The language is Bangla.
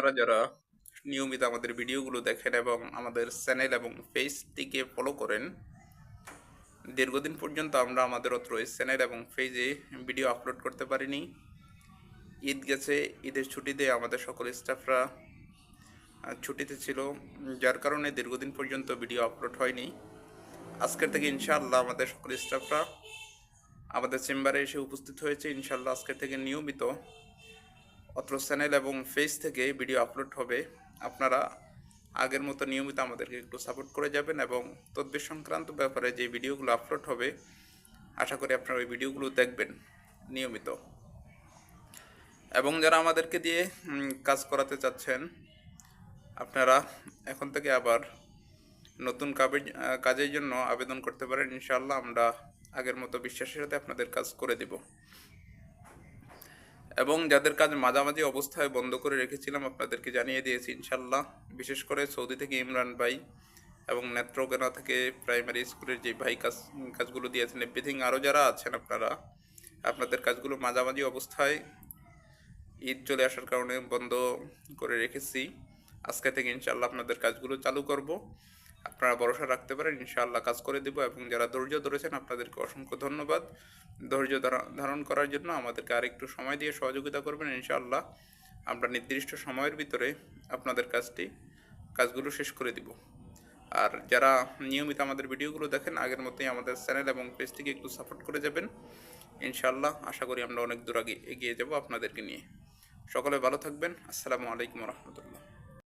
আপনারা যারা নিয়মিত আমাদের ভিডিওগুলো দেখেন এবং আমাদের চ্যানেল এবং পেজটিকে ফলো করেন, দীর্ঘদিন পর্যন্ত আমরা আমাদের অত্র চ্যানেল এবং পেজে ভিডিও আপলোড করতে পারিনি। ঈদ গেছে, ঈদের ছুটিতে আমাদের সকল স্টাফরা ছুটিতে ছিল, যার কারণে দীর্ঘদিন পর্যন্ত ভিডিও আপলোড হয়নি। আজকের থেকে ইনশাআল্লাহ আমাদের সকল স্টাফরা আমাদের চেম্বারে এসে উপস্থিত হয়েছে। ইনশাআল্লাহ আজকের থেকে নিয়মিত অত্র চ্যানেল এবং পেজ থেকে ভিডিও আপলোড হবে। আপনারা আগের মতো নিয়মিত আমাদেরকে একটু সাপোর্ট করে যাবেন এবং তদ্বির সংক্রান্ত ব্যাপারে যে ভিডিওগুলো আপলোড হবে, আশা করি আপনারা ওই ভিডিওগুলো দেখবেন নিয়মিত। এবং যারা আমাদেরকে দিয়ে কাজ করাতে চাচ্ছেন, আপনারা এখন থেকে আবার নতুন কাজের কাজের জন্য আবেদন করতে পারেন। ইনশাআল্লাহ আমরা আগের মতো বিশ্বাসের সাথে আপনাদের কাজ করে দেব। এবং যাদের কাজ মাঝামাঝি অবস্থায় বন্ধ করে রেখেছিলাম আপনাদেরকে জানিয়ে দিয়েছি ইনশাল্লাহ বিশেষ করে সৌদি থেকে ইমরান ভাই এবং নেত্রকোনা থেকে প্রাইমারি স্কুলের যে ভাই কাজ, কাজগুলো দিয়েছেন এভরিথিং আরও যারা আছেন আপনারা, আপনাদের কাজগুলো মাঝামাঝি অবস্থায় ঈদ চলে আসার কারণে বন্ধ করে রেখেছি। আজকে থেকে ইনশাল্লাহ আপনাদের কাজগুলো চালু করব। আপনারা ভরসা রাখতে পারেন, ইনশাআল্লাহ কাজ করে দেব এবং যারা ধৈর্য ধরেছেন আপনাদেরকে অসংখ্য ধন্যবাদ। ধৈর্য ধারা- ধারণ করার জন্য আমাদেরকে আরেকটু সময় দিয়ে সহযোগিতা করবেন, ইনশাআল্লাহ আমরা নির্দিষ্ট সময়ের ভিতরে আপনাদের কাজটি, কাজগুলো শেষ করে দিব। আর যারা নিয়মিত আমাদের ভিডিওগুলো দেখেন, আগের মতোই আমাদের চ্যানেল এবং পেজটিকে একটু সাপোর্ট করে যাবেন। ইনশাআল্লাহ আশা করি আমরা অনেক দূর আগে, এগিয়ে যাব আপনাদেরকে নিয়ে। সকলে ভালো থাকবেন। আসসালামু আলাইকুম রহমতুল্লাহ।